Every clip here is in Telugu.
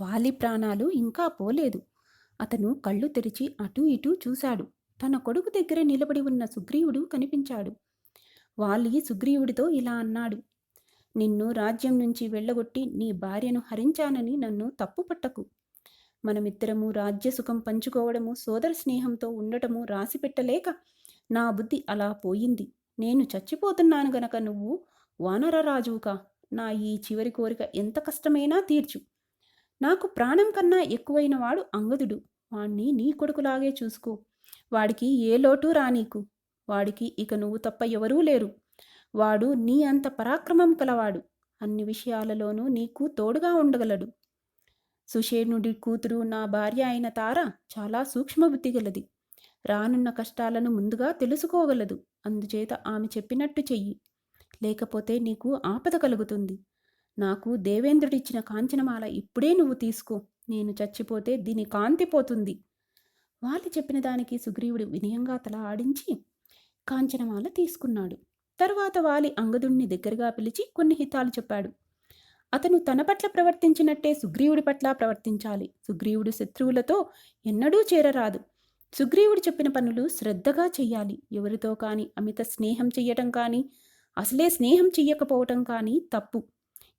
వాలి ప్రాణాలు ఇంకా పోలేదు. అతను కళ్ళు తెరిచి అటూ ఇటూ చూశాడు. తన కొడుకు దగ్గర నిలబడి ఉన్న సుగ్రీవుడు కనిపించాడు. వాలి సుగ్రీవుడితో ఇలా అన్నాడు. నిన్ను రాజ్యం నుంచి వెళ్ళగొట్టి నీ భార్యను హరించానని నన్ను తప్పుపట్టకు మనమిద్దరము రాజ్య సుఖం పంచుకోవడము సోదర స్నేహంతో ఉండటము రాసిపెట్టలేక నా బుద్ధి అలా పోయింది. నేను చచ్చిపోతున్నాను గనక నువ్వు వానరరాజువుగా నా ఈ చివరి కోరిక ఎంత కష్టమైనా తీర్చు. నాకు ప్రాణం కన్నా ఎక్కువైన వాడు అంగదుడు. వాణ్ణి నీ కొడుకులాగే చూసుకో. వాడికి ఏ లోటు రానీకు. వాడికి ఇక నువ్వు తప్ప ఎవరూ లేరు. వాడు నీ అంత పరాక్రమం కలవాడు. అన్ని విషయాలలోనూ నీకు తోడుగా ఉండగలడు. సుషేణుడి కూతురు నా భార్య అయిన తార చాలా సూక్ష్మబుద్ధి గలది. రానున్న కష్టాలను ముందుగా తెలుసుకోగలదు. అందుచేత ఆమె చెప్పినట్టు చెయ్యి. లేకపోతే నీకు ఆపద కలుగుతుంది. నాకు దేవేంద్రుడిచ్చిన కాంచనమాల ఇప్పుడే నువ్వు తీసుకో. నేను చచ్చిపోతే దీని కాంతి పోతుంది. వాలి చెప్పిన దానికి సుగ్రీవుడు వినయంగా తల ఆడించి కాంచనమాల తీసుకున్నాడు. తరువాత వాలి అంగదుణ్ణి దగ్గరగా పిలిచి కొన్ని హితాలు చెప్పాడు. అతను తన పట్ల ప్రవర్తించినట్టే సుగ్రీవుడి పట్ల ప్రవర్తించాలి. సుగ్రీవుడు శత్రువులతో ఎన్నడూ చేరరాదు. సుగ్రీవుడు చెప్పిన పనులు శ్రద్ధగా చెయ్యాలి. ఎవరితో కానీ అమిత స్నేహం చెయ్యటం కానీ అసలే స్నేహం చెయ్యకపోవటం కానీ తప్పు.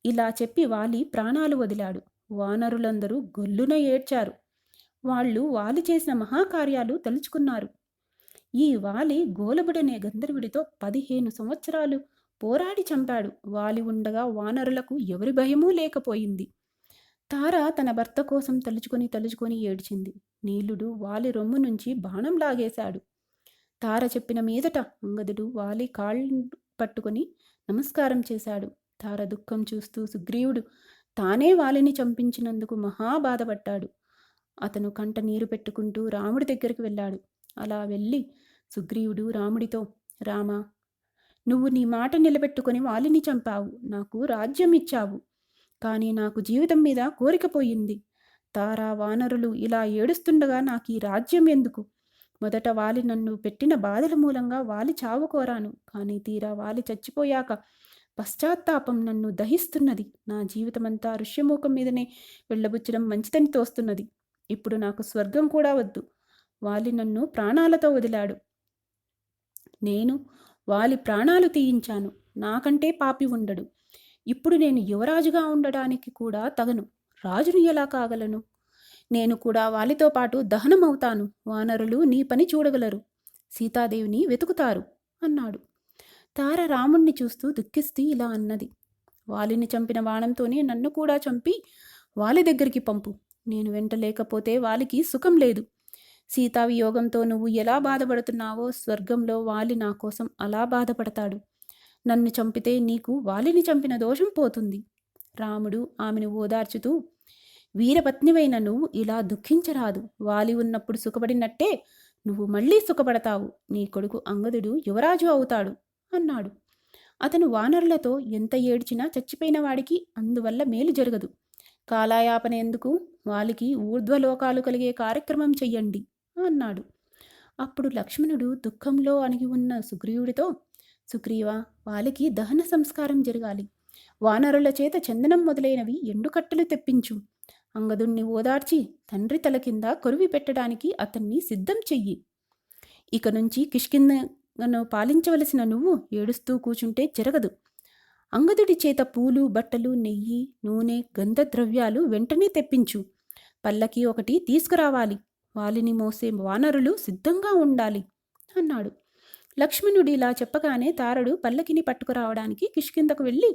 ఇలా చెప్పి వాలి ప్రాణాలు వదిలాడు. వానరులందరూ గొల్లున ఏడ్చారు. వాళ్ళు వాలి చేసిన మహాకార్యాలు తలుచుకున్నారు. ఈ వాలి గోలబుడనే గంధర్వుడితో పదిహేను సంవత్సరాలు పోరాడి చంపాడు. వాలి ఉండగా వానరులకు ఎవరి భయమూ లేకపోయింది. తార తన భర్త కోసం తలుచుకొని తలుచుకొని ఏడ్చింది. నీలుడు వాలి రొమ్ము నుంచి బాణం లాగేశాడు. తార చెప్పిన మీదట అంగదుడు వాలి కాళ్ళు పట్టుకొని నమస్కారం చేశాడు. తార దుఃఖం చూస్తూ సుగ్రీవుడు తానే వాలిని చంపించినందుకు మహా బాధపడ్డాడు. అతను కంట నీరు పెట్టుకుంటూ రాముడి దగ్గరికి వెళ్ళాడు. అలా వెళ్ళి సుగ్రీవుడు రాముడితో రామా నువ్వు నీ మాట నిలబెట్టుకుని వాలిని చంపావు. నాకు రాజ్యం ఇచ్చావు. కానీ నాకు జీవితం మీద కోరిక పోయింది. తారా వానరులు ఇలా ఏడుస్తుండగా నాకు ఈ రాజ్యం ఎందుకు? మొదట వాలి నన్ను పెట్టిన బాధల మూలంగా వాలి చావుకోరాను. కానీ తీరా వాలి చచ్చిపోయాక పశ్చాత్తాపం నన్ను దహిస్తున్నది. నా జీవితమంతా ఋష్యమూకం మీదనే వెళ్ళబుచ్చడం మంచిదని తోస్తున్నది. ఇప్పుడు నాకు స్వర్గం కూడా వద్దు. వాలి నన్ను ప్రాణాలతో వదిలాడు. నేను వాలి ప్రాణాలు తీయించాను. నాకంటే పాపి ఉండడు. ఇప్పుడు నేను యువరాజుగా ఉండడానికి కూడా తగను. రాజును ఎలా కాగలను? నేను కూడా వాలితో పాటు దహనమవుతాను. వానరులు నీ పని చూడగలరు. సీతాదేవిని వెతుకుతారు అన్నాడు. తార రాముణ్ణి చూస్తూ దుఃఖిస్తూ ఇలా అన్నది. వాలిని చంపిన బాణంతోనే నన్ను కూడా చంపి వాలి దగ్గరికి పంపు. నేను వెంట లేకపోతే వాలికి సుఖం లేదు. సీతావియోగంతో నువ్వు ఎలా బాధపడుతున్నావో స్వర్గంలో వాలి నా కోసం అలా బాధపడతాడు. నన్ను చంపితే నీకు వాలిని చంపిన దోషం పోతుంది రాముడు ఆమెను ఓదార్చుతూ వీరపత్నివైన నువ్వు ఇలా దుఃఖించరాదు. వాలి ఉన్నప్పుడు సుఖపడినట్టే నువ్వు మళ్ళీ సుఖపడతావు. నీ కొడుకు అంగదుడు యువరాజు అవుతాడు. అన్నాడు. అతను వానరులతో ఎంత ఏడ్చినా చచ్చిపోయిన వాడికి అందువల్ల మేలు జరగదు. కాలాయాపన ఎందుకు? వాళ్ళకి ఊర్ధ్వలోకాలు కలిగే కార్యక్రమం చెయ్యండి అన్నాడు. అప్పుడు లక్ష్మణుడు దుఃఖంలో అణిగి ఉన్న సుగ్రీవుడితో సుగ్రీవ వాళ్ళకి దహన సంస్కారం జరగాలి. వానరుల చేత చందనం మొదలైనవి ఎండుకట్టలు తెప్పించు. అంగదుణ్ణి ఓదార్చి తండ్రి తల కింద కొరివి పెట్టడానికి అతన్ని సిద్ధం చెయ్యి. ఇక నుంచి నన్ను పాలించవలసిన నువ్వు ఏడుస్తూ కూచుంటే జరగదు. అంగదుడి చేత పూలు బట్టలు నెయ్యి నూనె గంధద్రవ్యాలు వెంటనే తెప్పించు. పల్లకి ఒకటి తీసుకురావాలి. వాలిని మోసే వానరులు సిద్ధంగా ఉండాలి అన్నాడు. లక్ష్మణుడు ఇలా చెప్పగానే తారడు పల్లకిని పట్టుకురావడానికి కిష్కిందకు వెళ్ళి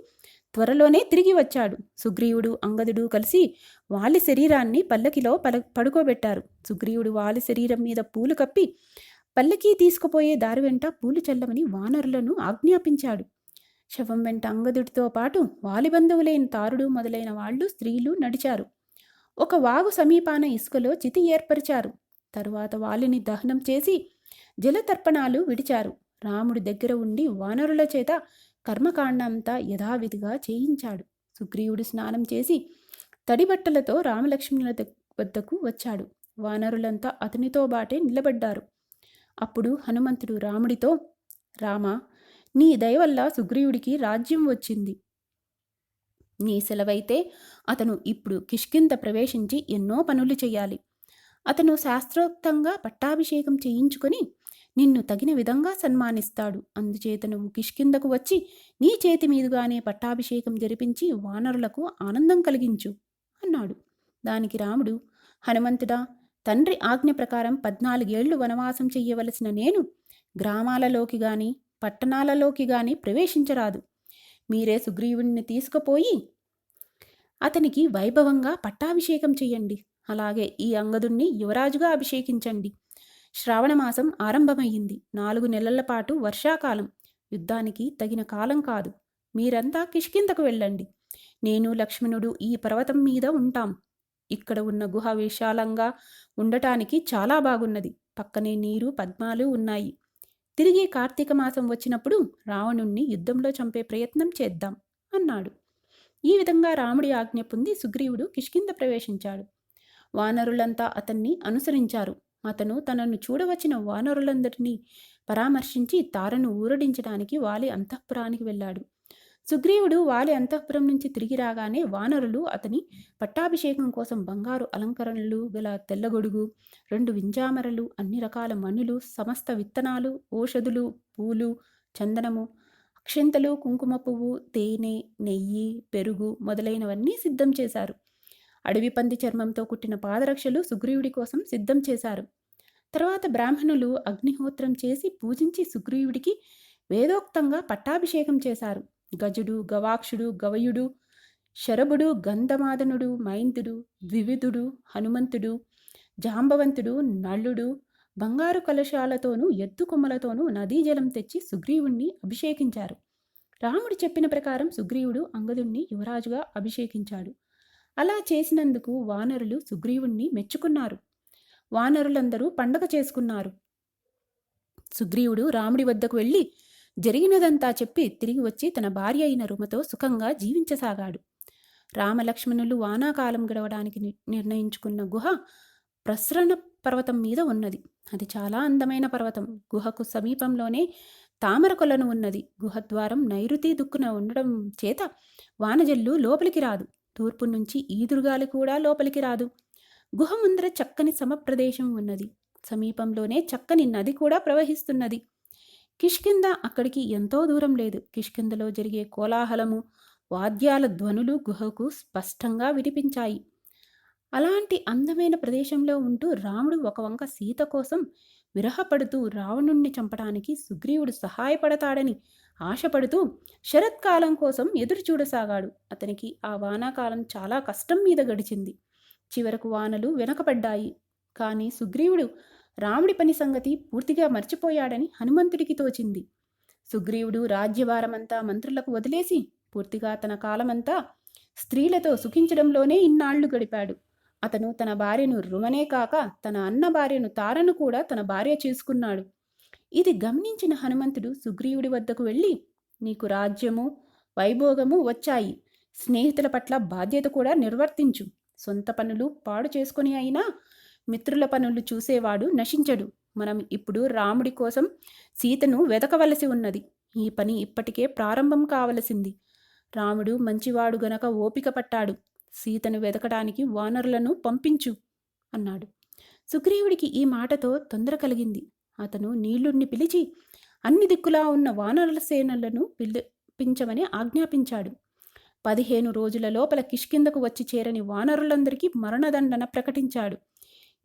త్వరలోనే తిరిగి వచ్చాడు. సుగ్రీవుడు అంగదుడు కలిసి వాలి శరీరాన్ని పల్లకిలో పల పడుకోబెట్టారు. సుగ్రీవుడు వాలి శరీరం మీద పూలు కప్పి పల్లకి తీసుకుపోయే దారి వెంట పూలు చల్లమని వానరులను ఆజ్ఞాపించాడు. శవం వెంట అంగదుడితో పాటు వాలి బంధువులైన తారుడు మొదలైన వాళ్ళు స్త్రీలు నడిచారు. ఒక వాగు సమీపాన ఇసుకలో చితి ఏర్పరిచారు. తరువాత వాలిని దహనం చేసి జలతర్పణాలు విడిచారు. రాముడి దగ్గర ఉండి వానరుల చేత కర్మకాండంతా యథావిధిగా చేయించాడు. సుగ్రీవుడు స్నానం చేసి తడిబట్టలతో రామలక్ష్మణుల వద్దకు వచ్చాడు. వానరులంతా అతనితో బాటే నిలబడ్డారు. అప్పుడు హనుమంతుడు రాముడితో రామ నీ దయ వల్ల సుగ్రీవుడికి రాజ్యం వచ్చింది. నీ సెలవైతే అతను ఇప్పుడు కిష్కింద ప్రవేశించి ఎన్నో పనులు చేయాలి. అతను శాస్త్రోక్తంగా పట్టాభిషేకం చేయించుకొని నిన్ను తగిన విధంగా సన్మానిస్తాడు. అందుచేత నువ్వు కిష్కిందకు వచ్చి నీ చేతి మీదుగానే పట్టాభిషేకం జరిపించి వానరులకు ఆనందం కలిగించు అన్నాడు. దానికి రాముడు హనుమంతుడా తండ్రి ఆజ్ఞ ప్రకారం పద్నాలుగేళ్ళు వనవాసం చెయ్యవలసిన నేను గ్రామాలలోకి గాని పట్టణాలలోకి గాని ప్రవేశించరాదు. మీరే సుగ్రీవుణ్ణి తీసుకుపోయి అతనికి వైభవంగా పట్టాభిషేకం చెయ్యండి. అలాగే ఈ అంగదుణ్ణి యువరాజుగా అభిషేకించండి. శ్రావణమాసం ఆరంభమయ్యింది. నాలుగు నెలల పాటు వర్షాకాలం. యుద్ధానికి తగిన కాలం కాదు. మీరంతా కిష్కిందకు వెళ్ళండి. నేను లక్ష్మణుడు ఈ పర్వతం మీద ఉంటాం. ఇక్కడ ఉన్న గుహ విశాలంగా ఉండటానికి చాలా బాగున్నది. పక్కనే నీరు పద్మాలు ఉన్నాయి. తిరిగి కార్తీక మాసం వచ్చినప్పుడు రావణుణ్ణి యుద్ధంలో చంపే ప్రయత్నం చేద్దాం అన్నాడు. ఈ విధంగా రాముడి ఆజ్ఞ పొంది సుగ్రీవుడు కిష్కింద ప్రవేశించాడు. వానరులంతా అతన్ని అనుసరించారు. అతను తనను చూడవచ్చిన వానరులందరినీ పరామర్శించి తారను ఊరడించడానికి వాలి అంతఃపురానికి వెళ్ళాడు. సుగ్రీవుడు వాలి అంతఃపురం నుంచి తిరిగి రాగానే వానరులు అతని పట్టాభిషేకం కోసం బంగారు అలంకరణలు గల తెల్లగొడుగు రెండు వింజామరలు అన్ని రకాల మణులు సమస్త విత్తనాలు ఓషధులు పూలు చందనము అక్షింతలు కుంకుమ పువ్వు తేనె నెయ్యి పెరుగు మొదలైనవన్నీ సిద్ధం చేశారు. అడవి పంది చర్మంతో కుట్టిన పాదరక్షలు సుగ్రీవుడి కోసం సిద్ధం చేశారు. తర్వాత బ్రాహ్మణులు అగ్నిహోత్రం చేసి పూజించి సుగ్రీవుడికి వేదోక్తంగా పట్టాభిషేకం చేశారు. గజుడు గవాక్షుడు గవయుడు శరభుడు గంధమాదనుడు మైందుడు ద్వివిధుడు హనుమంతుడు జాంబవంతుడు నల్లుడు బంగారు కలశాలతోనూ ఎత్తు కొమ్మలతోనూ నదీ జలం తెచ్చి సుగ్రీవుణ్ణి అభిషేకించారు. రాముడు చెప్పిన ప్రకారం సుగ్రీవుడు అంగదుణ్ణి యువరాజుగా అభిషేకించాడు. అలా చేసినందుకు వానరులు సుగ్రీవుణ్ణి మెచ్చుకున్నారు. వానరులందరూ పండగ చేసుకున్నారు. సుగ్రీవుడు రాముడి వద్దకు వెళ్ళి జరిగినదంతా చెప్పి తిరిగి వచ్చి తన భార్య అయిన రుమతో సుఖంగా జీవించసాగాడు. రామలక్ష్మణులు వానాకాలం గడవడానికి నిర్ణయించుకున్న గుహ ప్రసరణ పర్వతం మీద ఉన్నది. అది చాలా అందమైన పర్వతం. గుహకు సమీపంలోనే తామర కొలను ఉన్నది. గుహద్వారం నైరుతి దుక్కున ఉండడం చేత వానజల్లు లోపలికి రాదు. తూర్పు నుంచి ఈదురుగాలి కూడా లోపలికి రాదు. గుహ ముందర చక్కని సమప్రదేశం ఉన్నది. సమీపంలోనే చక్కని నది కూడా ప్రవహిస్తున్నది. కిష్కింద అక్కడికి ఎంతో దూరం లేదు. కిష్కిందలో జరిగే కోలాహలము వాద్యాల ధ్వనులు గుహకు స్పష్టంగా వినిపించాయి. అలాంటి అందమైన ప్రదేశంలో ఉంటూ రాముడు ఒక వంక సీత కోసం విరహపడుతూ రావణుణ్ణి చంపడానికి సుగ్రీవుడు సహాయపడతాడని ఆశపడుతూ శరత్కాలం కోసం ఎదురు చూడసాగాడు. అతనికి ఆ వానాకాలం చాలా కష్టం మీద గడిచింది. చివరకు వానలు వెనకపడ్డాయి కానీ సుగ్రీవుడు రాముడి పని సంగతి పూర్తిగా మర్చిపోయాడని హనుమంతుడికి తోచింది. సుగ్రీవుడు రాజ్యభారమంతా మంత్రులకు వదిలేసి పూర్తిగా తన కాలమంతా స్త్రీలతో సుఖించడంలోనే ఇన్నాళ్ళు గడిపాడు. అతను తన భార్యను రుమనే కాక తన అన్న భార్యను తారను కూడా తన భార్య చేసుకున్నాడు. ఇది గమనించిన హనుమంతుడు సుగ్రీవుడి వద్దకు వెళ్ళి నీకు రాజ్యము వైభోగము వచ్చాయి. స్నేహితుల పట్ల బాధ్యత కూడా నిర్వర్తించు. సొంత పనులు పాడు చేసుకొని అయినా మిత్రుల పనులు చూసేవాడు నశించడు. మనం ఇప్పుడు రాముడి కోసం సీతను వెతకవలసి ఉన్నది. ఈ పని ఇప్పటికే ప్రారంభం కావలసింది. రాముడు మంచివాడు గనక ఓపిక పట్టాడు. సీతను వెతకడానికి వానరులను పంపించు అన్నాడు. సుగ్రీవుడికి ఈ మాటతో తొందర కలిగింది. అతను నీళ్ళుణ్ణి పిలిచి అన్ని దిక్కులా ఉన్న వానరుల సేనలను పిలిపించమని ఆజ్ఞాపించాడు. పదిహేను రోజుల లోపల కిష్కిందకు వచ్చి చేరని వానరులందరికీ మరణదండన ప్రకటించాడు.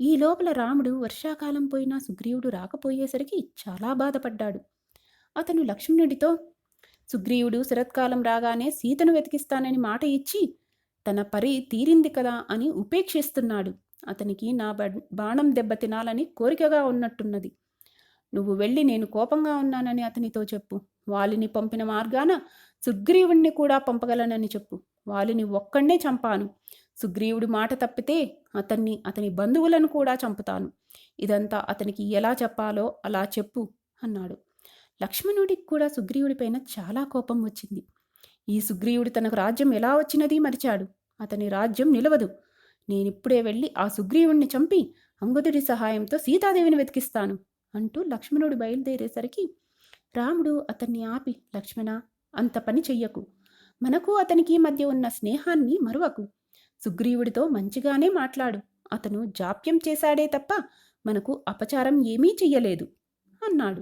ఈ లోపల రాముడు వర్షాకాలం పోయినా సుగ్రీవుడు రాకపోయేసరికి చాలా బాధపడ్డాడు. అతను లక్ష్మణుడితో సుగ్రీవుడు శరత్కాలం రాగానే సీతను వెతికిస్తానని మాట ఇచ్చి తన పరి తీరింది కదా అని ఉపేక్షిస్తున్నాడు. అతనికి నా బ- బాణం దెబ్బ తినాలని కోరికగా ఉన్నట్టున్నది. నువ్వు వెళ్ళి నేను కోపంగా ఉన్నానని అతనితో చెప్పు. వాలిని పంపిన మార్గాన సుగ్రీవుణ్ణి కూడా పంపగలనని చెప్పు. వాలిని ఒక్కడే చంపాను. సుగ్రీవుడి మాట తప్పితే అతన్ని అతని బంధువులను కూడా చంపుతాను. ఇదంతా అతనికి ఎలా చెప్పాలో అలా చెప్పు అన్నాడు. లక్ష్మణుడికి కూడా సుగ్రీవుడిపైన చాలా కోపం వచ్చింది. ఈ సుగ్రీవుడు తనకు రాజ్యం ఎలా వచ్చినది మరిచాడు. అతని రాజ్యం నిలవదు. నేనిప్పుడే వెళ్ళి ఆ సుగ్రీవుణ్ణి చంపి అంగదుడి సహాయంతో సీతాదేవిని వెతికిస్తాను అంటూ లక్ష్మణుడు బయలుదేరేసరికి రాముడు అతన్ని ఆపి లక్ష్మణ అంత పని చెయ్యకు. మనకు అతనికి మధ్య ఉన్న స్నేహాన్ని మరువకు. సుగ్రీవుడితో మంచిగానే మాట్లాడు. అతను జాప్యం చేశాడే తప్ప మనకు అపచారం ఏమీ చెయ్యలేదు అన్నాడు.